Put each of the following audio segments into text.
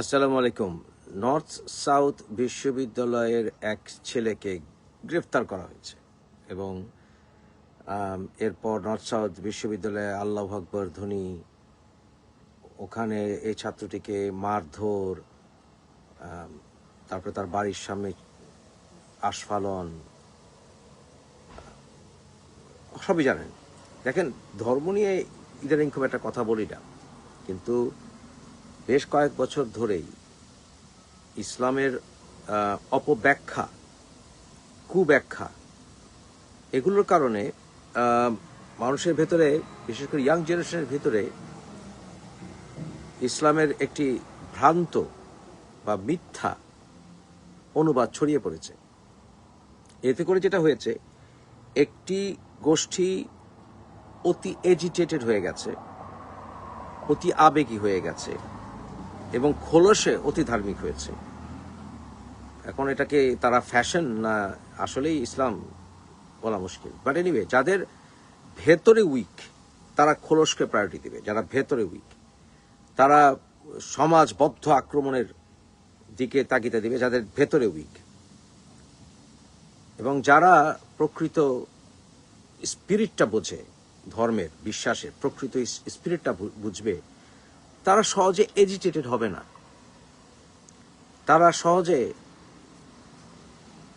আসসালামু আলাইকুম। North south বিশ্ববিদ্যালয়ের এক ছেলেকে গ্রেফতার করা হয়েছে এবং এরপর নর্থ সাউথ বিশ্ববিদ্যালয়ে আল্লাহ আকবর ধ্বনি ওখানে এই ছাত্রটিকে মারধর তারপরে তার বাড়ির সামনে আস্ফালন, সবই জানেন। দেখেন, ধর্ম নিয়ে ইদানিং খুব একটা কথা বলি না, কিন্তু বেশ কয়েক বছর ধরেই ইসলামের অপব্যাখ্যা, কুব্যাখ্যা, এগুলোর কারণে মানুষের ভেতরে, বিশেষ করে ইয়াং জেনারেশনের ভেতরে ইসলামের একটি ভ্রান্ত বা মিথ্যা অনুবাদ ছড়িয়ে পড়েছে। এতে করে যেটা হয়েছে, একটি গোষ্ঠী অতি এজিটেটেড হয়ে গেছে, অতি আবেগী হয়ে গেছে। এবং খোলসে অতি ধার্মিক হয়েছে। এখন এটাকে তারা ফ্যাশন না আসলেই ইসলাম বলা মুশকিল। বাট এনিওয়ে যাদের ভেতরে উইক তারা খোলসকে প্রায়োরিটি দেবে। যারা ভেতরে উইক তারা সমাজবদ্ধ আক্রমণের দিকে তাকিতে দেবে, যাদের ভেতরে উইক এবং যারা প্রকৃত স্পিরিটটা বোঝে, ধর্মের, বিশ্বাসের, প্রকৃত স্পিরিটটা বুঝবে তারা সহজে এজিটেটেড হবে না। তারা সহজে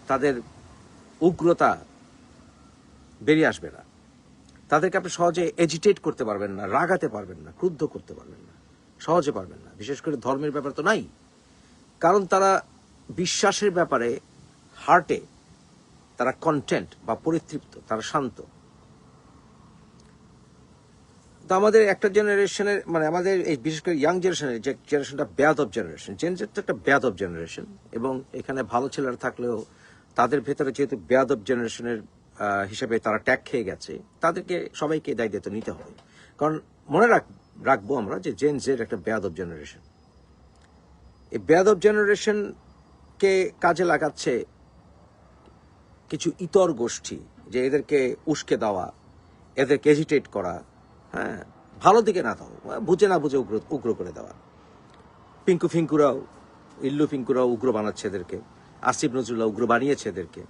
তাদের উগ্রতা বেরিয়ে আসবে না। তাদেরকে আপনি সহজে এজিটেট করতে পারবেন না, রাগাতে পারবেন না, ক্রুদ্ধ করতে পারবেন না, সহজে পারবেন না। বিশেষ করে ধর্মের ব্যাপার তো নাই। কারণ তারা বিশ্বাসের ব্যাপারে হার্টে তারা কন্টেন্ট বা পরিতৃপ্ত, তারা শান্ত। তো আমাদের একটা জেনারেশনের মানে আমাদের এই বিশেষ করে ইয়াং জেনারেশনের যে জেনারেশনটা অফ জেনারেশন জেনারেশন তো একটা অফ জেনারেশন এবং এখানে ভালো ছেলেরা থাকলেও তাদের ভেতরে যেহেতু অফ জেনারেশনের হিসেবে তারা ট্যাগ খেয়ে গেছে, তাদেরকে সবাইকে দায় দায়িত্ব নিতে হবে। কারণ মনে রাখ, রাখব আমরা যে জেন জের একটা ব্যাদ অফ জেনারেশন এই ব্যাদ অফ জেনারেশনকে কাজে লাগাচ্ছে কিছু ইতর গোষ্ঠী, যে এদেরকে উস্কে দেওয়া, এদেরকে এজিটেট করা হ্যাঁ ভালো দিকে না দাও বুঝে না বুঝে উগ্র উগ্র করে দেওয়া। পিঙ্কু ফিঙ্কুরাও, ইল্লু ফিঙ্কুরাও উগ্র বানাচ্ছে এদেরকে। আসিফ নজরুল্লাহ উগ্র বানিয়েছে এদেরকে।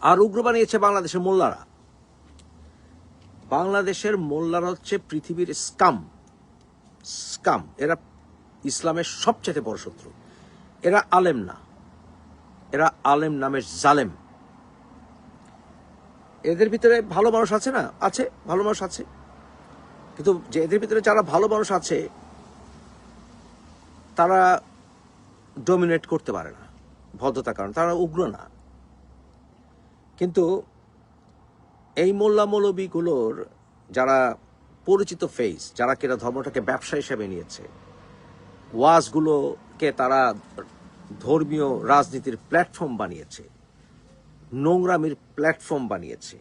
আর উগ্র বানিয়েছে বাংলাদেশের মোল্লারা। বাংলাদেশের মোল্লারা হচ্ছে পৃথিবীর স্কাম। স্কাম। এরা ইসলামের সবচেয়ে বড় শত্রু। এরা আলেম না। এরা আলেম নামের জালেম। এদের ভিতরে ভালো মানুষ আছে না? আছে, ভালো মানুষ আছে। কিন্তু যে এদের ভিতরে যারা ভালো মানুষ আছে, তারা ডোমিনেট করতে পারে না, ভদ্রতার কারণে। তারা উগ্র না। কিন্তু এই মোল্লা মৌলবীগুলোর যারা পরিচিত ফেস যারা কিনা ধর্মটাকে ব্যবসা হিসেবে নিয়েছে, ওয়াজগুলোকে তারা ধর্মীয় রাজনীতির প্ল্যাটফর্ম বানিয়েছে নোংরামির প্ল্যাটফর্ম বানিয়েছে,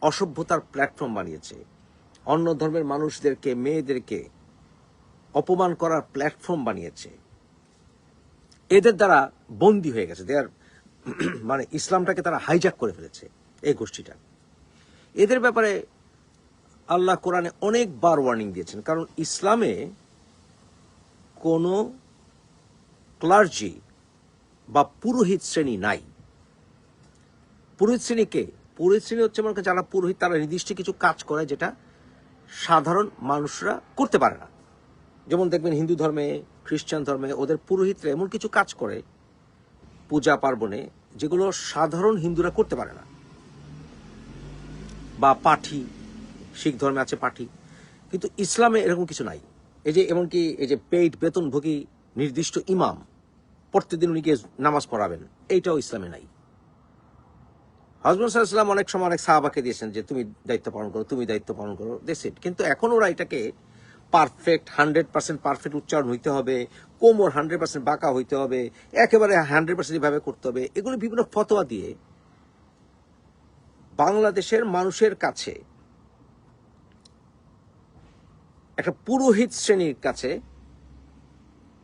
অসভ্যতার প্ল্যাটফর্ম বানিয়েছে। অন্য ধর্মের মানুষদেরকে, মেয়েদেরকে অপমান করার প্ল্যাটফর্ম বানিয়েছে। এদের দ্বারা বন্দি হয়ে গেছে। দেয়ার মানে ইসলামটাকে তারা হাইজ্যাক করে ফেলেছে এই গোষ্ঠীটা। এদের ব্যাপারে আল্লাহ কোরআনে অনেকবার ওয়ার্নিং দিয়েছেন, কারণ ইসলামে কোনো ক্লার্জি বা পুরোহিত শ্রেণি নাই। পুরোহিত শ্রেণীকে পুরোহিত শ্রেণি হচ্ছে মনে যারা পুরোহিত, তারা নির্দিষ্ট কিছু কাজ করে যেটা সাধারণ মানুষরা করতে পারে না। যেমন দেখবেন হিন্দু ধর্মে, খ্রিস্টান ধর্মে ওদের পুরোহিতরা এমন কিছু কাজ করে পূজা পার্বণে যেগুলো সাধারণ হিন্দুরা করতে পারে না। বা পাঠি, শিখ ধর্মে আছে পাঠি, কিন্তু ইসলামে এরকম কিছু নাই। এই যে এমনকি এই যে পেইড বেতনভোগী নির্দিষ্ট ইমাম প্রত্যেকদিন উনি গিয়ে নামাজ পড়াবেন, এইটাও ইসলামে নাই। হজরত সাল্লাম অনেক সময় অনেক সাহাবাকে দিয়েছেন যে তুমি দায়িত্ব পালন করো, তুমি দায়িত্ব পালন করো দেশ কিন্তু এখন ওরা এটাকে পারফেক্ট হান্ড্রেড পার্সেন্ট পারফেক্ট উচ্চারণ হইতে হবে, কোমর হান্ড্রেড পার্সেন্ট বাঁকা হইতে হবে, একেবারে হান্ড্রেড পার্সেন্ট এভাবে করতে হবে। এগুলো বিভিন্ন ফতোয়া দিয়ে বাংলাদেশের মানুষের কাছে, একটা পুরোহিত শ্রেণির কাছে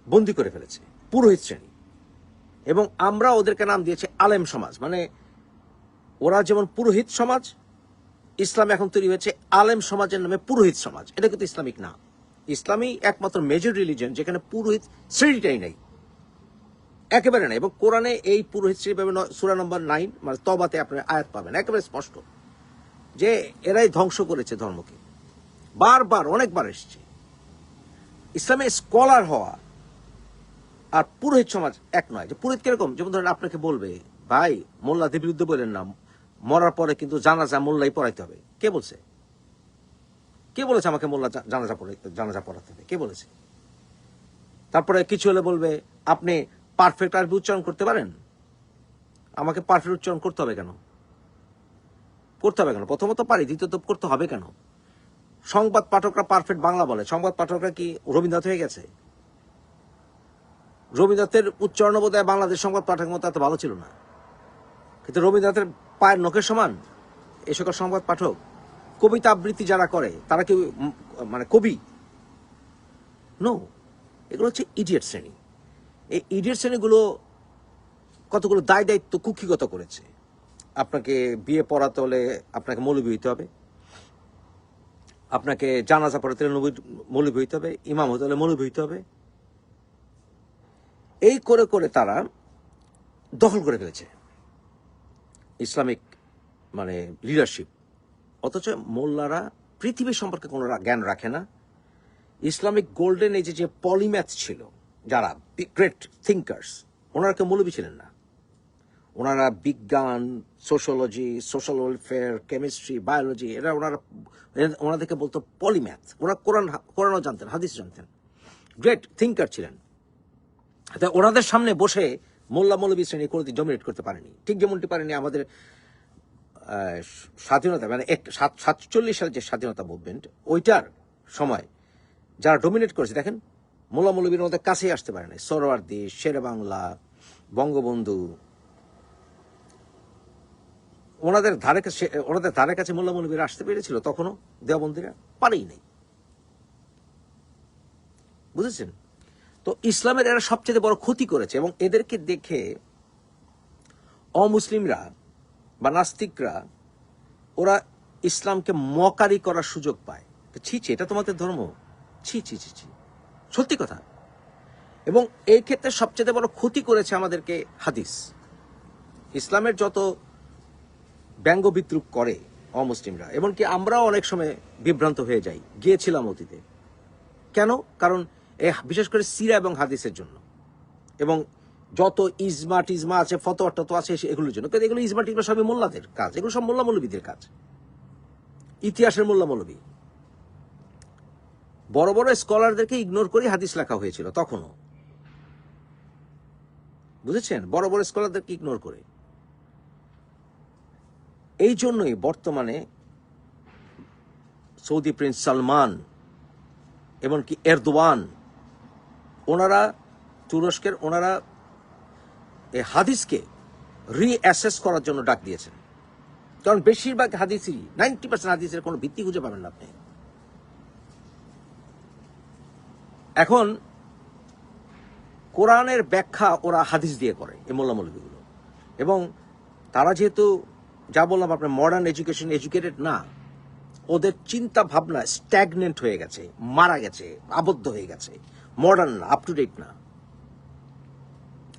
বন্দি করে ফেলেছে, পুরোহিত শ্রেণি। এবং আমরা ওদেরকে নাম দিয়েছি আলেম সমাজ মানে ওরা যেমন পুরোহিত সমাজ, ইসলাম এখন তৈরি হয়েছে আলেম সমাজের নামে পুরোহিত সমাজ। এটা কিন্তু ইসলামিক না। ইসলামী একমাত্র মেজর রিলিজন যেখানে পুরোহিত শ্রেণীটাই নেই। একেবারে নেই। এবং কোরআনে এই পুরোহিত শ্রেণি পাবেন সুরা নম্বর নাইন মানে তবাতে আপনার আয়াত পাবেন। একেবারে স্পষ্ট। যে এরাই ধ্বংস করেছে ধর্মকে। বারবার, অনেকবার এসছে। ইসলামে স্কলার হওয়া আর পুরোহিত সমাজ এক নয়। যে পুরোহিত কীরকম? যেমন ধরেন আপনাকে বলবে, ভাই, মোল্লাদের বিরুদ্ধে বলেন না। মরার পরে কিন্তু জানাজা মোল্লাই পড়াইতে হবে। কে বলছে? কে বলেছে আমাকে মোল্লা জানাজা পড়াইতে জানাজা পড়াতে হবে? কে বলেছে? তারপরে কিছু হলে বলবে, আপনি পারফেক্ট আরবি উচ্চারণ করতে পারেন? আমাকে পারফেক্ট উচ্চারণ করতে হবে কেন? করতে হবে কেন? প্রথমত পারি, দ্বিতীয়ত করতে হবে কেন? সংবাদ পাঠকরা পারফেক্ট বাংলা বলে। সংবাদ পাঠকরা কি রবীন্দ্রনাথ হয়ে গেছে? রবীন্দ্রনাথের উচ্চারণ বোধ বাংলাদেশ সংবাদ পাঠকের মতো এত ভালো ছিল না। কিন্তু রবীন্দ্রনাথের পায়ের নখের সমান? এ সকল সংবাদ পাঠক কবিতা আবৃত্তি যারা করে, তারা কি মানে কবি? নো এগুলো হচ্ছে ইডিয়েট শ্রেণি। এই ইডিয়েট শ্রেণীগুলো কতগুলো দায় দায়িত্ব কুক্ষিগত করেছে? আপনাকে বিয়ে পড়াতে হলে আপনাকে মৌলবী হইতে হবে। আপনাকে জানাজা পড়াতে হলে নবী- মৌলবী হইতে হবে। ইমাম হতে হলে মৌলবী হইতে হবে। এই করে করে তারা দখল করে ফেলেছে। ইসলামিক মানে লিডারশিপ অথচ মোল্লারা পৃথিবী সম্পর্কে কোনো জ্ঞান রাখে না। ইসলামিক গোল্ডেন এজে যে পলিম্যাথ ছিল, যারা গ্রেট থিঙ্কার্স ওনারা কেউ মৌলবী ছিলেন না। ওনারা বিজ্ঞান sociology social welfare chemistry biology এরা ওনারা ওনাদেরকে বলতো পলিম্যাথ ওরা কোরআন, কোরআনও জানতেন হাদিস জানতেন। গ্রেট থিঙ্কার ছিলেন। তা ওনাদের সামনে বসে মোল্লা মৌলবী শ্রেণি কোনোদিন ডমিনেট করতে পারেনি। ঠিক যেমনটি পারেনি আমাদের স্বাধীনতা মানে এক, সাত- সাতচল্লিশ সালের যে স্বাধীনতা মুভমেন্ট ওইটার সময় যারা ডমিনেট করেছে, দেখেন, মোল্লা মৌলবীর মধ্যে কাছেই আসতে পারে না সরোয়ার্দি শেরে বাংলা, বঙ্গবন্ধু, ওনাদের ধারে কাছে, ওনাদের ধারে কাছে মোল্লা মৌলবীরা আসতে পেরেছিল, তখনও দেওবন্দিরা পারেই নাই। বুঝেছেন? তো ইসলামের এরা সবচেয়ে বড় ক্ষতি করেছে এবং এদেরকে দেখে অমুসলিমরা বা নাস্তিকরা, ওরা ইসলামকে মকারি করার সুযোগ পায়। ছি ছি, এটা তোমাদের ধর্ম। ছি ছি ছি ছি। সত্যি কথা। এবং এই ক্ষেত্রে সবচেয়ে বড় ক্ষতি করেছে আমাদেরকে হাদিস। ইসলামের যত ব্যঙ্গ বিদ্রুপ করে অমুসলিমরা, এমনকি আমরাও অনেক সময় বিভ্রান্ত হয়ে যাই, গিয়েছিলাম অতীতে। কেন? কারণ এ বিশেষ করে সিরা এবং হাদিসের জন্য। এবং যত ইজমা টিজমা আছে, ফতোয়া টতো আছে এগুলোর জন্য। কিন্তু এগুলো ইজমা টিজমা সবই মোল্লাদের কাজ। এগুলো সব মোল্লা মৌলবীদের কাজ। ইতিহাসের মোল্লা মৌলবী। বড় বড় স্কলারদেরকে ইগনোর করে হাদিস লেখা হয়েছিল তখনও। বুঝেছেন? বড় বড় স্কলারদেরকে ইগনোর করে। এই জন্যই বর্তমানে সৌদি প্রিন্স সালমান, এমনকি এরদোয়ান ওনারা, তুরস্কের ওনারা এই হাদিসকে রিঅ্যাসেস করার জন্য ডাক দিয়েছেন। কারণ বেশিরভাগ হাদিসই নাইনটি পার্সেন্ট হাদিসের কোনো ভিত্তি খুঁজে পাবেন না আপনি। এখন কোরআনের ব্যাখ্যা ওরা হাদিস দিয়ে করে, এই মোল্লা মৌলবীগুলো এবং তারা যেহেতু যা বললাম, আপনার মডার্ন এডুকেশন এডুকেটেড না। ওদের চিন্তা ভাবনা স্ট্যাগনেন্ট হয়ে গেছে, মারা গেছে, আবদ্ধ হয়ে গেছে। মডার্ন না আপ টু ডেট না।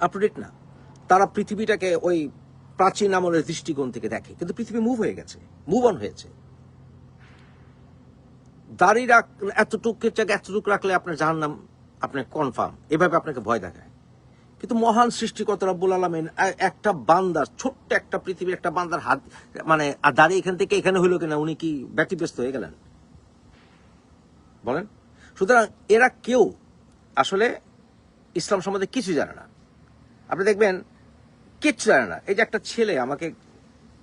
আপ টু ডেট না। তারা পৃথিবীটাকে ওই প্রাচীন আমলের দৃষ্টিকোণ থেকে দেখে। কিন্তু পৃথিবী মুভ হয়ে গেছে মুভ অন হয়েছে। দাড়ি রাখ, এতটুকু এতটুকু রাখলে আপনার জাহার নাম আপনার কনফার্ম এভাবে আপনাকে ভয় দেখায়। কিন্তু মহান সৃষ্টিকর্তা রব্বুল আলমেন একটা বান্দার, ছোট্ট একটা পৃথিবীর একটা বান্দার হাত মানে আর দাঁড়িয়ে এখান থেকে এখানে হইল কিনা, উনি কি ব্যতিব্যস্ত হয়ে গেলেন? বলেন? সুতরাং এরা কেউ আসলে ইসলাম সম্বন্ধে কিছু জানে না। আপনি দেখবেন, কিচ্ছু জানে না। এই যে একটা ছেলে আমাকে,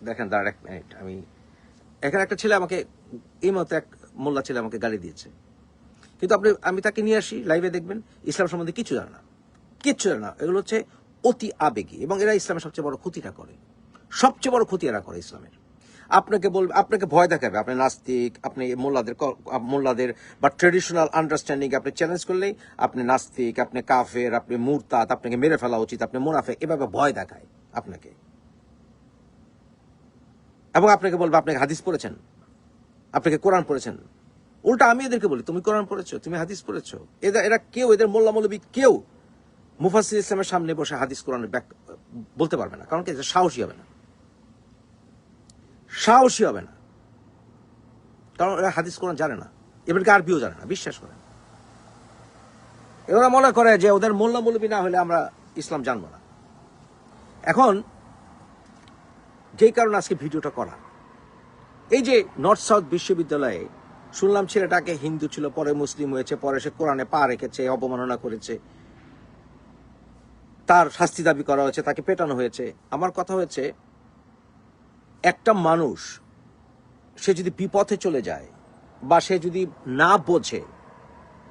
দেখেন, দাঁড়ান এক মিনিট আমি, এখানে একটা ছেলে আমাকে, এই মতো এক মোল্লা ছেলে আমাকে গালি দিয়েছে। কিন্তু আপনি, আমি তাকে নিয়ে আসি লাইভে দেখবেন, ইসলাম সম্বন্ধে কিছু জানে না। কিচ্ছু জানে না। এগুলো হচ্ছে অতি আবেগী এবং এরা ইসলামের সবচেয়ে বড় ক্ষতিটা করে। সবচেয়ে বড় ক্ষতি এরা করে ইসলামের। আপনাকে বলবে আপনাকে ভয় দেখাবে। আপনি নাস্তিক, আপনি মোল্লাদের মোল্লাদের বা ট্রেডিশনাল আন্ডারস্ট্যান্ডিং আপনি চ্যালেঞ্জ করলেই আপনি নাস্তিক, আপনি কাফের, আপনি মুরতাদ, আপনাকে মেরে ফেলা উচিত, আপনি মুনাফে এভাবে ভয় দেখায় আপনাকে। এবং আপনাকে বলবে আপনাকে হাদিস পড়েছেন? আপনাকে কোরআন পড়েছেন? উল্টা আমি এদেরকে বলি, তুমি কোরআন পড়েছো? তুমি হাদিস পড়েছো? এরা এরা কেউ, এদের মোল্লা মৌলবী কেউ মুফাসির ইসলামের সামনে বসে হাদিস কোরআনের ব্যাক বলতে পারবে না। কারণ কি? এদের সাহসী হবে না। সাহসী হবে না। কারণ এরা হাদিস কোরআন জানে না। এমনকি আরবিও জানে না, বিশ্বাস করে। ওরা মনে করে যে ওদের মোল্লা মৌলবী না হলে আমরা ইসলাম জানব না। এখন যেই কারণে আজকে ভিডিওটা করা, এই যে নর্থ সাউথ বিশ্ববিদ্যালয়ে শুনলাম ছেলেটাকে হিন্দু ছিল, পরে মুসলিম হয়েছে, পরে সে কোরআনে পা রেখেছে, অবমাননা করেছে। তার শাস্তি দাবি করা হয়েছে, তাকে পেটানো হয়েছে। আমার কথা হয়েছে একটা মানুষ, সে যদি বিপথে চলে যায় বা সে যদি না বোঝে,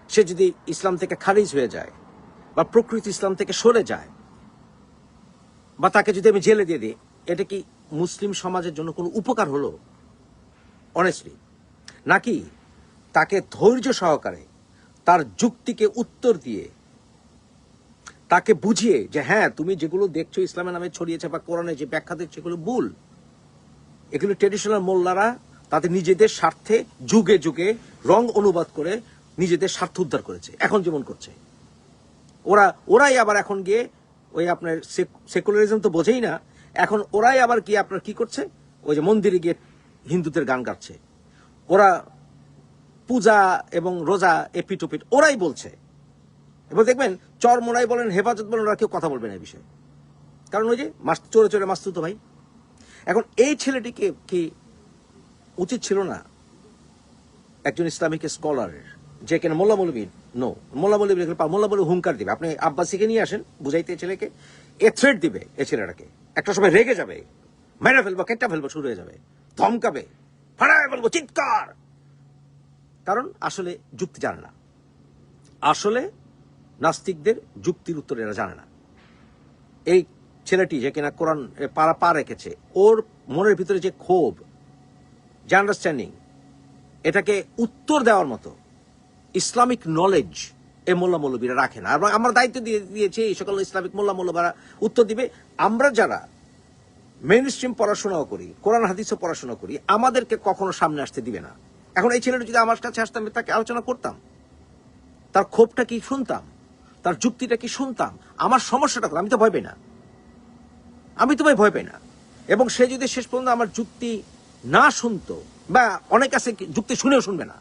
সে যদি ইসলাম থেকে খারিজ হয়ে যায় বা প্রকৃতি ইসলাম থেকে সরে যায়, বা তাকে যদি আমি জেলে দিয়ে দিই, এটা কি মুসলিম সমাজের জন্য কোনো উপকার হলো? অনেস্টলি নাকি তাকে ধৈর্য সহকারে তার যুক্তিকে উত্তর দিয়ে তাকে বুঝিয়ে যে হ্যাঁ তুমি যেগুলো দেখছ ইসলামের নামে ছড়িয়েছে বা কোরআনে যে ব্যাখ্যা দিচ্ছে এগুলো ভুল। এগুলো ট্রেডিশনাল মোল্লারা তাদের নিজেদের স্বার্থে যুগে যুগে রং অনুবাদ করে নিজেদের স্বার্থ উদ্ধার করেছে, এখন যেমন করছে। ওরা, ওরাই আবার এখন গিয়ে ওই আপনার সেকুলারিজম তো বোঝেই না, এখন ওরাই আবার কি আপনার কি করছে? ওই যে মন্দিরে গিয়ে হিন্দুদের গান গাচ্ছে। ওরা পূজা এবং রোজা এপিটোপিট ওরাই বলছে। এবার দেখবেন চর মোড়াই বলেন, হেফাজত বলেন, ওরা কেউ কথা বলবে না এই বিষয়ে। কারণ ওই যে মাস, চোরে চোরে মাস্তুত ভাই। এখন এই ছেলেটিকে কি উচিত ছিল না একজন ইসলামিক স্কলারের? যে কেন মোল্লা মৌলবী? নো মোল্লা মৌলবী মোল্লা মৌলবী হুঙ্কার দিবে। আপনি আব্বাসিকে নিয়ে আসেন, বুঝাইতে ছেলেকে, এ থ্রেট দিবে এ ছেলেটাকে। একটা সময় রেগে যাবে, মেরে ফেলব, কেটে ফেলব, শুরু হয়ে যাবে। ধমকাবে, ফাড়ায় ফেলব চিৎকার! কারণ আসলে যুক্তি জানে না। আসলে নাস্তিকদের যুক্তির উত্তর এরা জানে না। এই ছেলেটি যে কিনা কোরআন পারা পা রেখেছে, ওর মনের ভিতরে যে ক্ষোভ, যে আন্ডারস্ট্যান্ডিং এটাকে উত্তর দেওয়ার মতো ইসলামিক নলেজ এ মোল্লা মৌলবীরা রাখে না। এবং আমরা দায়িত্ব দিয়ে দিয়েছি, এই সকল ইসলামিক মোল্লা মৌলবারা উত্তর দিবে। আমরা যারা মেইন স্ট্রিম পড়াশোনাও করি, কোরআন হাদিসও পড়াশোনা করি, আমাদেরকে কখনো সামনে আসতে দিবে না। এখন এই ছেলেটা যদি আমার কাছে আসতাম তাকে আলোচনা করতাম। তার ক্ষোভটা কি শুনতাম? তার যুক্তিটা কি শুনতাম? আমার সমস্যাটা? আমি তো ভয় না। আমি তো ভাই ভয় পাই না। এবং সে যদি শেষ পর্যন্ত আমার যুক্তি না শুনতো, বা অনেক আছে যুক্তি শুনেও শুনবে না।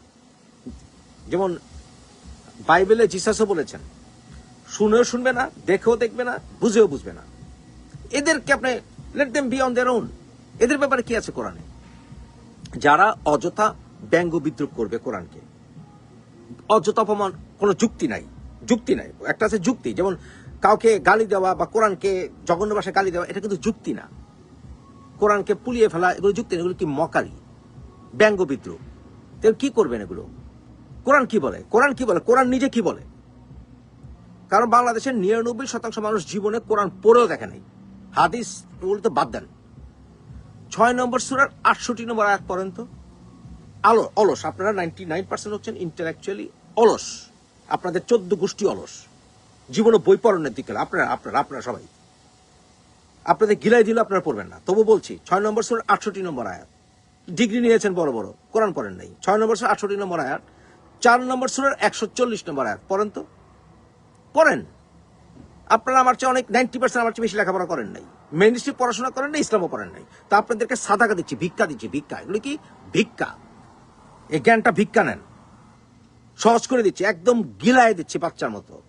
যেমন বাইবেলে জিসাসও বলেছেন, শুনেও শুনবে না, দেখেও দেখবে না, বুঝেও বুঝবে না। এদেরকে আপনি let them be on their own এদের ব্যাপারে কি আছে কোরআনে? যারা অযথা ব্যঙ্গ বিদ্রুপ করবে কোরআনকে। অযথা অপমান, কোনো যুক্তি নাই যুক্তি নাই। একটা আছে যুক্তি, যেমন কাউকে গালি দেওয়া বা কোরআনকে জঘন্য ভাষায় গালি দেওয়া, এটা কিন্তু যুক্তি না। কোরআনকে পুলিয়ে ফেলা, এগুলো যুক্তি না, এগুলো কি মকারি? ব্যঙ্গ বিদ্রুপ তো কি করবেন এগুলো? কোরআন কি বলে? কোরআন কি বলে? কোরআন নিজে কি বলে? কারণ বাংলাদেশের নিরানব্বই শতাংশ মানুষ জীবনে কোরআন পড়েও দেখে নাই। হাদিস বলতে বাদ দেন। ছয় নম্বর সুরার আটষট্টি নম্বর আয়াত পর্যন্ত আলো অলস। আপনারা নাইনটি নাইন পার্সেন্ট হচ্ছেন ইন্টালেকচুয়ালি অলস। আপনাদের চোদ্দ গোষ্ঠী অলস। জীবনে বই পড়ানোর দিকে না। আপনারা আপনারা আপনারা সবাই। আপনাদের গিলাই দিলে, আপনারা পড়বেন না। তবু বলছি, ছয় নম্বর সুর, আটষট্টি নম্বর আয়াত। ডিগ্রি নিয়েছেন বড় বড়। কোরআন পড়েন নাই। ছয় নম্বর সুর, আটষট্টি নম্বর আয়াত। চার নম্বর সুরের একশো চল্লিশ নম্বর আয়াত। পড়েন তো? পড়েন। আপনারা আমার চেয়ে অনেক নাইনটি পার্সেন্ট আমার চেয়ে বেশি লেখাপড়া করেন নাই। মেন স্ট্রিম পড়াশোনা করেন নাই, ইসলামও করেন নাই। তা আপনাদেরকে সাদাকা দিচ্ছি, ভিক্ষা দিচ্ছি, ভিক্ষা। এগুলো কি? ভিক্ষা। এই জ্ঞানটা ভিক্ষা নেন। সহজ করে দিচ্ছি, একদম গিলায় দিচ্ছি বাচ্চার মতো।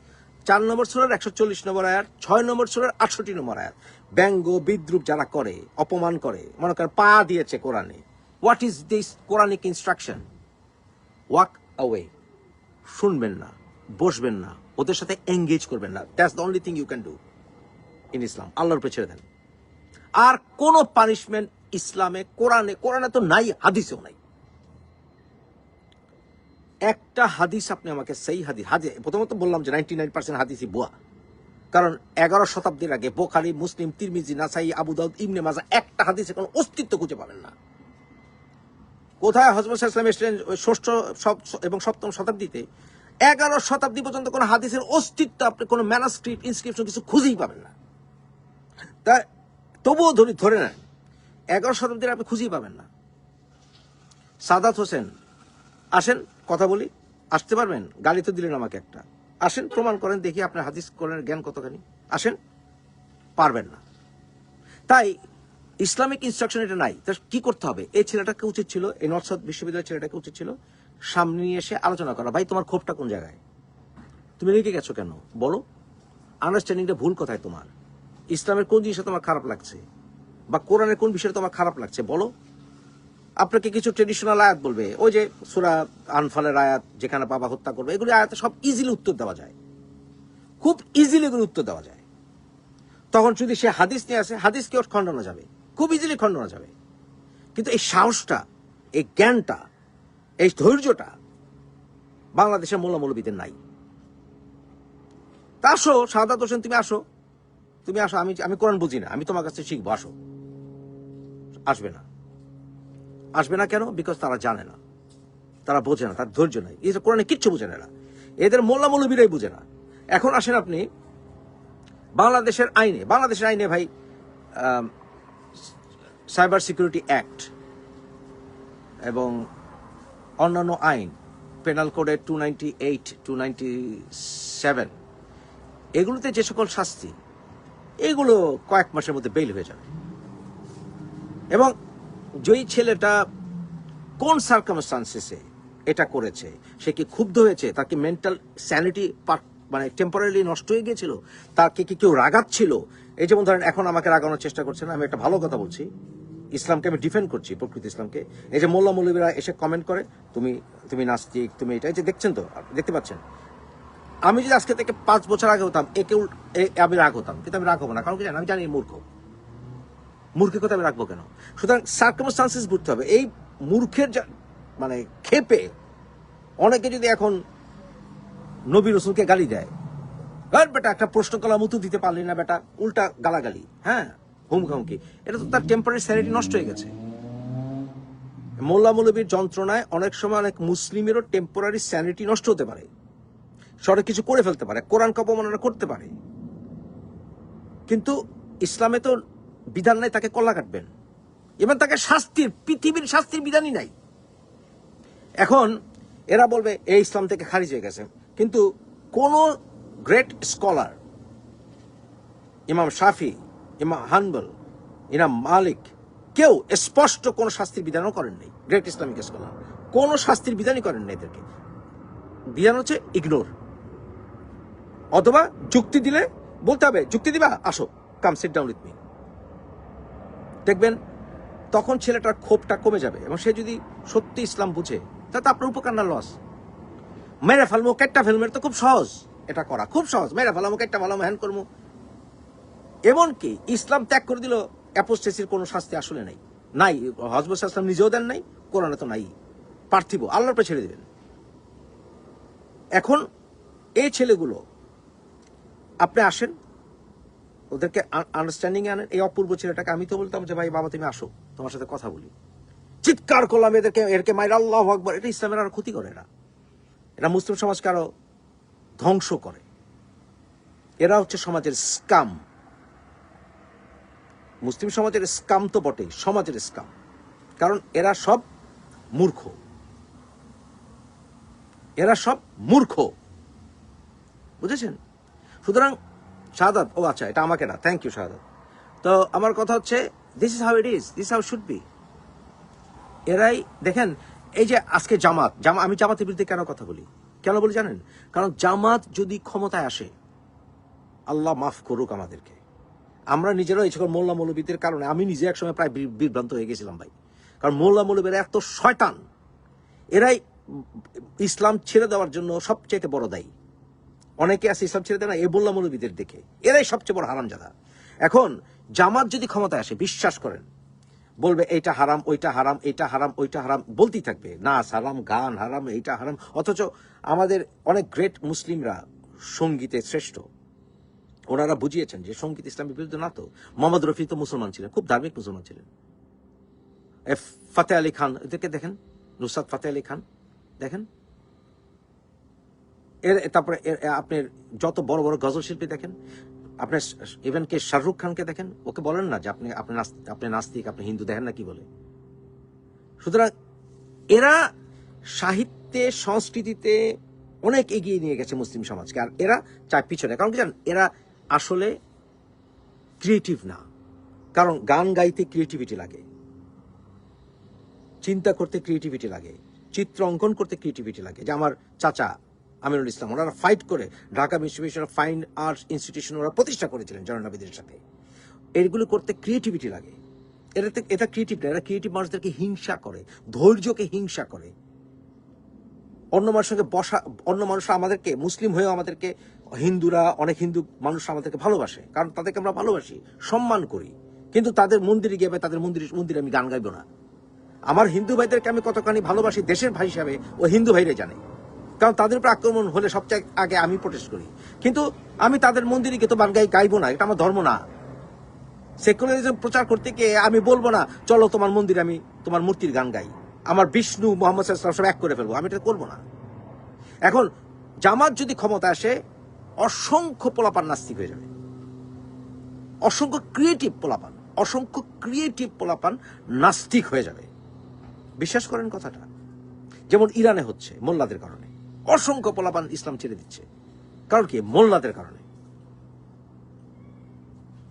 চার নম্বর সুরের একশো চল্লিশ নম্বর আয়াত ছয় নম্বর সুরের আটষট্টি নম্বর আয়াত ব্যঙ্গ, বিদ্রুপ যারা করে, অপমান করে, মনে করেন পা দিয়েছে কোরআনে। What is this Quranic instruction walk away শুনবেন না, বসবেন না, ওদের সাথে এঙ্গেজ করবেন না। That's the only thing you can do in Islam আল্লাহর উপরে ছেড়ে দেন। আর কোনো পানিশমেন্ট ইসলামে, কোরআনে কোরআনে তো নাই, হাদিসেও নাই। একটা হাদিস আপনি আমাকে সেই হাদিস হাদিস, প্রথমত বললাম যে নাইনটি নাইন পার্সেন্ট হাদিসই বুয়া কারণ এগারো শতাব্দীর আগে বোখারি, মুসলিম, তিরমিজি, নাসাই, আবু দাউদ, ইবনে মাজা একটা হাদিসে কোনো অস্তিত্ব খুঁজে পাবেন না। কোথায় হজরত ইসলাম এসেছিলেন ষষ্ঠ এবং সপ্তম শতাব্দীতে? এগারো শতাব্দী পর্যন্ত কোনো হাদিসের অস্তিত্ব আপনি কোনো ম্যানাস্ক্রিপ্ট ইনস্ক্রিপশন কিছু খুঁজেই পাবেন না। তা তবুও ধরি ধরে নেন, এগারো শতাব্দীর আপনি খুঁজেই পাবেন না। সাদাত হোসেন, আসেন কথা বলি? আসতে পারবেন? গালি তো দিলেন আমাকে একটা। আসেন, প্রমাণ করেন, দেখি আপনার হাদিস করেন জ্ঞান কতখানি। আসেন, পারবেন না। তাই, ইসলামিক ইনস্ট্রাকশন এটা নাই। তা কি করতে হবে? এই ছেলেটাকে উচিত ছিল, এই নর্থ সাউথ বিশ্ববিদ্যালয়ের ছেলেটাকে উচিত ছিল, সামনে নিয়ে এসে আলোচনা করা। ভাই, তোমার ক্ষোভটা কোন জায়গায়? তুমি রেখে গেছো কেন? বলো। আন্ডারস্ট্যান্ডিংটা ভুল কথায় তোমার? ইসলামের কোন জিনিসটা তোমার খারাপ লাগছে? বা কোরআনের কোন বিষয়টা তোমার খারাপ লাগছে? বলো। আপনাকে কিছু ট্রেডিশনাল আয়াত বলবে। ওই যে সুরা আনফালের আয়াত, যেখানে বাবা হত্যা করবে, এগুলি আয়াতে সব ইজিলি উত্তর দেওয়া যায়। খুব ইজিলি এগুলি উত্তর দেওয়া যায়। তখন যদি সে হাদিস নিয়ে আসে হাদিস কেউ খণ্ডানো যাবে। খুব ইজিলি খণ্ডানো যাবে। কিন্তু এই সাহসটা, এই জ্ঞানটা, এই ধৈর্যটা বাংলাদেশের মোল্লা নাই। তা আসো সাদাত হোসেন, তুমি আসো। তুমি আসো, আমি আমি কোরআন বুঝি না, আমি তোমার কাছে শিখব, আসো। আসবে না। আসবে না কেন? বিকজ তারা জানে না। তারা বোঝে না, তার ধৈর্য নাই। এই কোরআনে কিচ্ছু বুঝে না এদের মোল্লা মৌলবীরাই বুঝে না। এখন আসেন আপনি বাংলাদেশের আইনে। বাংলাদেশের আইনে ভাই সাইবার সিকিউরিটি অ্যাক্ট এবং অন্যান্য আইন পেনাল কোডের two ninety eight two ninety seven এগুলোতে যে সকল শাস্তি, এগুলো কয়েক মাসের মধ্যে বেল হয়ে যাবে। এবং যেই ছেলেটা কোন সার্কামস্টান্সেসে এটা করেছে, সে কি ক্ষুব্ধ হয়েছে, তার কি মেন্টাল স্যানিটি মানে টেম্পোরারি নষ্ট হয়ে গিয়েছিল তাকে কি কেউ রাগাচ্ছিল? এই যেমন ধরেন, এখন আমাকে রাগানোর চেষ্টা করছেন, আমি একটা ভালো কথা বলছি, ইসলামকে আমি ডিফেন্ড করছি, প্রকৃত ইসলামকে। এই যে মোল্লা মৌলবীরা এসে কমেন্ট করে, তুমি তুমি নাস্তিক, তুমি এটা, এই যে দেখছেন তো, দেখতে পাচ্ছেন? আমি যদি আজকে থেকে পাঁচ বছর আগে হতাম একে আমি রাগ হতাম, কিন্তু আমি রাগ হব না, কারণ কি জানেন, আমি জানি মূর্খ। মূর্খের কথা আমি রাখব কেন? সুতরাং সার্কামস্টান্সেস বুঝতে হবে। এই মূর্খের মানে খেপে অনেকে যদি এখন নবী রসুলকে গালি দেয় আর বেটা, একটা প্রশ্ন কলাম মতো দিতে পারলি না বেটা, উল্টা গালাগালি। হ্যাঁ হুমখামকি এটা তো তার টেম্পারারি স্যানিটি নষ্ট হয়ে গেছে। মোল্লা মৌলবীর যন্ত্রণায় অনেক সময় অনেক মুসলিমেরও টেম্পোরারি স্যানিটি নষ্ট হতে পারে। সরে কিছু করে ফেলতে পারে, কোরআন অবমাননা করতে পারে। কিন্তু ইসলামে তো বিধান নাই, তাকে কল্লা কাটবেন। এবং তাকে শাস্তির, পৃথিবীর শাস্তির বিধানই নাই। এখন এরা বলবে এই ইসলাম থেকে খারিজ হয়ে গেছে। কিন্তু কোন গ্রেট স্কলার, ইমাম শাফি, ইমাম হানবল, ইমাম মালিক, কেউ স্পষ্ট কোন শাস্তির বিধানও করেন নাই, গ্রেট ইসলামিক স্কলার। কোন শাস্তির বিধানই করেন নাই এদেরকে। বিধান হচ্ছে ইগনোর অথবা যুক্তি দিলে বলতে হবে, যুক্তি দিবা? আসো come sit down with me দেখবেন তখন ছেলেটার ক্ষোভটা কমে যাবে এবং সে যদি সত্যি ইসলাম বুঝে, তাতে আপনার উপকার না লস মেরে ফেলব কেটটা ফেলব এটা তো খুব সহজ। এটা করা খুব সহজ। মেরে ফেলামো কেটটা ফেলামো, হ্যান করব এমনকি ইসলাম ত্যাগ করে দিল অ্যাপোস্টেসির কোনো শাস্তি আসলে নাই। নাই, হজরত ইসলাম নিজেও দেন নাই, কোরআনে তো নাই। পার্থিব, আল্লাহর পরে ছেড়ে দেবেন। এখন এই ছেলেগুলো, আপনি আসেন ওদেরকে আন্ডারস্ট্যান্ডিং আনেন। এই অপূর্ব ছেলেটাকে আমি তো বলতাম যে, ভাই, বাবা, তুমি আসো, তোমার সাথে কথা বলি। চিৎকার করলাম এদেরকে, এরকে মাইর, আল্লাহ আকবর! এটা ইসলামের আরও ক্ষতি করে এরা। এরা মুসলিম সমাজকে আরও ধ্বংস করে। এরা হচ্ছে সমাজের স্কাম মুসলিম সমাজের স্কাম তো বটেই, সমাজের স্কাম কারণ এরা সব মূর্খ। এরা সব মূর্খ। বুঝেছেন? সুতরাং শাহাদাত? ও আচ্ছা এটা আমাকে না। Thank you Shahadat. তো আমার কথা হচ্ছে this is how it is this how should be এরাই, দেখেন, এই যে আজকে জামাত, জামা, আমি জামাতের বিরুদ্ধে কেন কথা বলি? কেন বলি জানেন? কারণ জামাত যদি ক্ষমতায় আসে, আল্লাহ মাফ করুক আমাদেরকে। আমরা নিজেরাও এই সকল মোল্লা মৌলবীদের কারণে, আমি নিজে একসময় প্রায় বিভ্রান্ত হয়ে গেছিলাম ভাই। কারণ মোল্লা মৌলবীরা এত শয়তান। এরাই ইসলাম ছেড়ে দেওয়ার জন্য সবচেয়ে বড় দায়ী। অনেকে আছে ইসলাম ছেড়ে দেয় না এই মোল্লা মৌলবীদের দেখে। এরাই সবচেয়ে বড় হারাম হারামজাদা। এখন জামাত যদি ক্ষমতায় আসে, বিশ্বাস করেন, বলবে এইটা হারাম, ওইটা হারাম, এইটা হারাম, ওইটা হারাম, বলতেই থাকবে, নাচ হারাম, গান হারাম, এইটা হারাম, অথচ আমাদের অনেক গ্রেট মুসলিমরা সঙ্গীতে শ্রেষ্ঠ। ওনারা বুঝিয়েছেন যে সংগীত ইসলামের বিরুদ্ধে না তো। মোহাম্মদ রফি তো মুসলমান ছিলেন, খুব ধার্মিক মুসলমান ছিলেন। ফাতে আলী খান, এদেরকে দেখেন? নুসাদ ফাতে আলী খান, দেখেন? এর তারপরে আপনার যত বড় বড় গজল শিল্পী দেখেন, আপনার ইভেন কে শাহরুখ খানকে দেখেন, ওকে বলেন না যে আপনি আপনি আপনি নাস্তিক, আপনি হিন্দু, দেখেন না কি বলে। সুতরাং এরা সাহিত্যে, সংস্কৃতিতে অনেক এগিয়ে নিয়ে গেছে মুসলিম সমাজকে, আর এরা চায় পিছনে। কারণ কি জানেন, এরা আসলে ক্রিয়েটিভ না। কারণ গান গাইতে ক্রিয়েটিভিটি লাগে, চিন্তা করতে ক্রিয়েটিভিটি লাগে, চিত্র অঙ্কন করতে ক্রিয়েটিভিটি লাগে। যে আমার চাচা আমিনুল ইসলাম, ওনারা ফাইট করে ঢাকা বিশ্ববিদ্যালয় ফাইন আর্টস ইনস্টিটিউশন ওরা প্রতিষ্ঠা করেছিলেন জননাবিদের সাথে। এগুলো করতে ক্রিয়েটিভিটি লাগে। এটা তো- এটা ক্রিয়েটিভ না, এরা ক্রিয়েটিভ মানুষদেরকে হিংসা করে, ধৈর্যকে হিংসা করে। অন্য মানুষের সঙ্গে বসা, অন্য মানুষরা আমাদেরকে, মুসলিম হয়েও আমাদেরকে, হিন্দুরা, অনেক হিন্দু মানুষ আমাদেরকে ভালোবাসে, কারণ তাদেরকে আমরা ভালোবাসি, সম্মান করি। কিন্তু তাদের মন্দিরে গিয়ে তাদের মন্দিরে মন্দিরে আমি গান গাইবো না। আমার হিন্দু ভাইদেরকে আমি কতখানি ভালোবাসি, দেশের ভাই হিসাবে ও হিন্দু ভাইরে জানে। কারণ তাদের উপর আক্রমণ হলে সবচেয়ে আগে আমি প্রোটেস্ট করি। কিন্তু আমি তাদের মন্দিরে গিয়ে তো গান গাই গাইবো না, এটা আমার ধর্ম না। সেকুলারিজম প্রচার করতে গিয়ে আমি বলব না, চলো তোমার মন্দিরে আমি তোমার মূর্তির গান গাই। আমার বিষ্ণু মোহাম্মদ সব এক করে ফেলব, আমি এটা করব না। এখন জামাত যদি ক্ষমতা আসে, অসংখ্য পোলাপান নাস্তিক হয়ে যাবে। অসংখ্য ক্রিয়েটিভ পোলাপান, অসংখ্য ক্রিয়েটিভ পোলাপান নাস্তিক হয়ে যাবে। বিশ্বাস করেন কথাটা। যেমন ইরানে হচ্ছে মোল্লাদের কারণে। অসংখ্য পোলাপান ইসলাম ছেড়ে দিচ্ছে। কারণ কি? মোল্লাদের কারণে।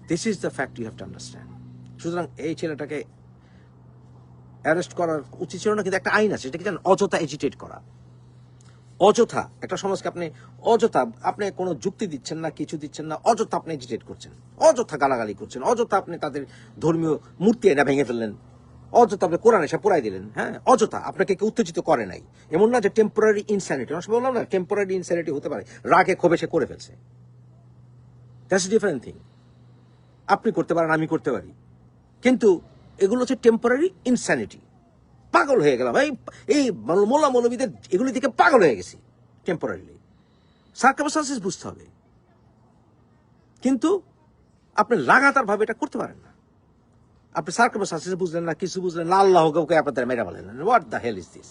This is the fact you have to understand সুতরাং এই ছেলেটাকে অ্যারেস্ট করার উচিত ছিল না, কিন্তু একটা আইন আছে এটাকে জানেন অযথা এজিটেট করা। অযথা, একটা সমাজকে আপনি অযথা, আপনি কোনো যুক্তি দিচ্ছেন না, কিছু দিচ্ছেন না, অযথা আপনি এজিটেট করছেন। অযথা গালাগালি করছেন, অযথা আপনি তাদের ধর্মীয় মূর্তি এনে ভেঙে ফেললেন। অযথা আপনি কোরআন এসে পুরাই দিলেন হ্যাঁ? অযথা, আপনাকে উত্তেজিত করে নাই। এমন না যে টেম্পোরারি ইনস্যানিটি অনেক বললাম না টেম্পোরারি ইনস্যানিটি হতে পারে। রাগে, ক্ষোভে সে করে ফেলছে। দ্যাটস ডিফারেন্ট থিং আপনি করতে পারেন, আমি করতে পারি। কিন্তু এগুলো হচ্ছে টেম্পোরারি ইনস্যানিটি পাগল হয়ে গেলাম। এই এই মোল্লা মৌলবীদের এগুলি থেকে পাগল হয়ে গেছি টেম্পোরারিলি সার্কামস্টান্সেস বুঝতে হবে। কিন্তু আপনি লাগাতার ভাবে এটা করতে পারেন না। আপনি সার্কামস্টান্সেস বুঝলেন না কিছু বুঝলেন? না, আল্লাহ কাউকে আপনাদের মেরা বলেন what the hell is this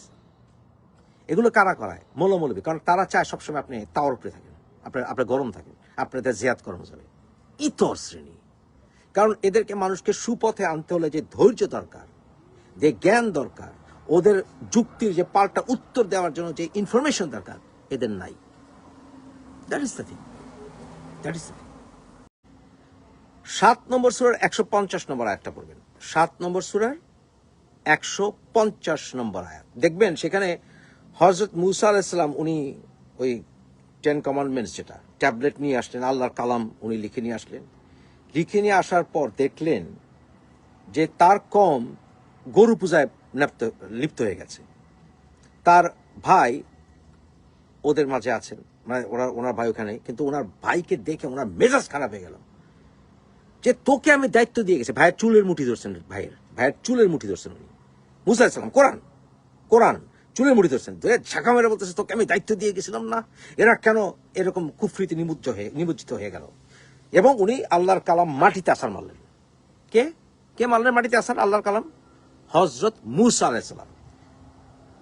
এগুলো কারা করায়? মোল্লা কারণ তারা চায় সবসময় আপনি তাওয়ার উপরে থাকেন। আপনার আপনার গরম থাকেন। আপনাদের জিয়াদ যাবে ইতর শ্রেণি। কারণ এদেরকে মানুষকে সুপথে আনতে হলে যে ধৈর্য দরকার, যে জ্ঞান দরকার, ওদের যুক্তির যে পাল্টা উত্তর দেওয়ার জন্য যে ইনফরমেশন দরকার, এদের নাই। That is the thing that is the সাত নম্বর সুরার একশো পঞ্চাশ নম্বর আয়াতটা পড়বেন। সাত নম্বর সুরার একশো পঞ্চাশ নম্বর আয়াত। দেখবেন সেখানে হজরত মুসা আলাইসাল্লাম উনি ওই টেন কমান্ডমেন্টস যেটা, ট্যাবলেট নিয়ে আসলেন, আল্লাহর কালাম উনি লিখে নিয়ে আসলেন। লিখে নিয়ে আসার পর দেখলেন যে তার কম গরু পূজায় লিপ্ত হয়ে গেছে। তার ভাই ওদের মাঝে আছেন মানে ওনার ওনার ভাই ওখানে, কিন্তু ওনার ভাইকে দেখে ওনার মেজাজ খারাপ হয়ে গেল। যে তোকে আমি দায়িত্ব দিয়ে গেছি। ভাইয়ের চুলের মুঠি ধরছেন ভাইয়ের। ভাইয়ের চুলের মুঠি ধরছেন উনি। মুসা ইসলাম কোরআন কোরআন, চুলের মুঠি ধরছেন। ধরে ছাকা মেরে বলতেছে, তোকে আমি দায়িত্ব দিয়ে গেছিলাম না। এরা কেন এরকম কুফরিতে নিমজ্জ হয়ে, নিমজ্জিত হয়ে গেল? এবং উনি আল্লাহর কালাম মাটিতে আসার মারলেন। কে? কে মারলেন মাটিতে আসার? আল্লাহর কালাম? হজরত মুসা আলাইসালাম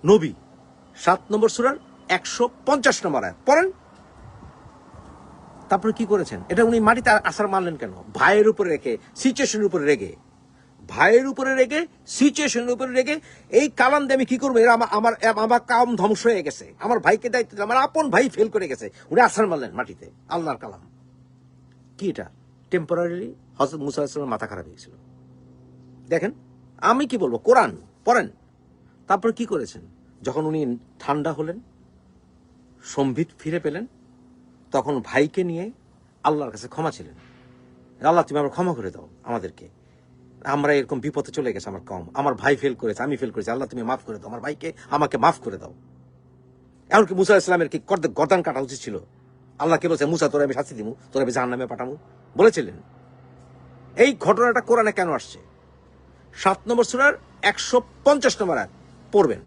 নবী, সাত নম্বর সুরার একশো পঞ্চাশ নম্বর আয়াত। পড়েন? তারপরে কি করেছেন? এটা উনি মাটিতে আসার মারলেন কেন? ভাইয়ের উপরে রেখে সিচুয়েশনের উপরে রেগে ভাইয়ের উপরে রেগে সিচুয়েশনের উপরে রেগে এই কালাম দিয়ে আমি কি করব? এরা আমার আমার কাম ধ্বংস হয়ে গেছে। আমার ভাইকে দায়িত্ব আমার আপন ভাই ফেল করে গেছে। উনি আসার মারলেন মাটিতে, আল্লাহর কালাম। কি এটা? টেম্পোরারি হজরত মুসা মাথা খারাপ হয়েছিল দেখেন, আমি কি বলব? কোরআন, পড়েন। তারপর কি করেছেন? যখন উনি ঠান্ডা হলেন, সম্বিত ফিরে পেলেন তখন ভাইকে নিয়ে আল্লাহর কাছে ক্ষমা ছিলেন। আল্লাহ, তুমি আমার ক্ষমা করে দাও আমাদেরকে। আমরা এরকম বিপদে চলে গেছে আমার কম। আমার ভাই ফেল করেছে, আমি ফেল করেছি। আল্লাহ, তুমি মাফ করে দাও। আমার ভাইকে আমাকে মাফ করে দাও। এমনকি মুসা ইসলামের কি গর্দান কাটা উচিত ছিল? আল্লাহ কে বলছে, মুসা, তোরা আমি শাস্তি দিব তোরা আমি জাহান নামে পাঠাবো বলেছিলেন। এই ঘটনাটা কোরআনে কেন আসছে? সাত নম্বর সুরার একশো পঞ্চাশ নম্বর পড়বেন।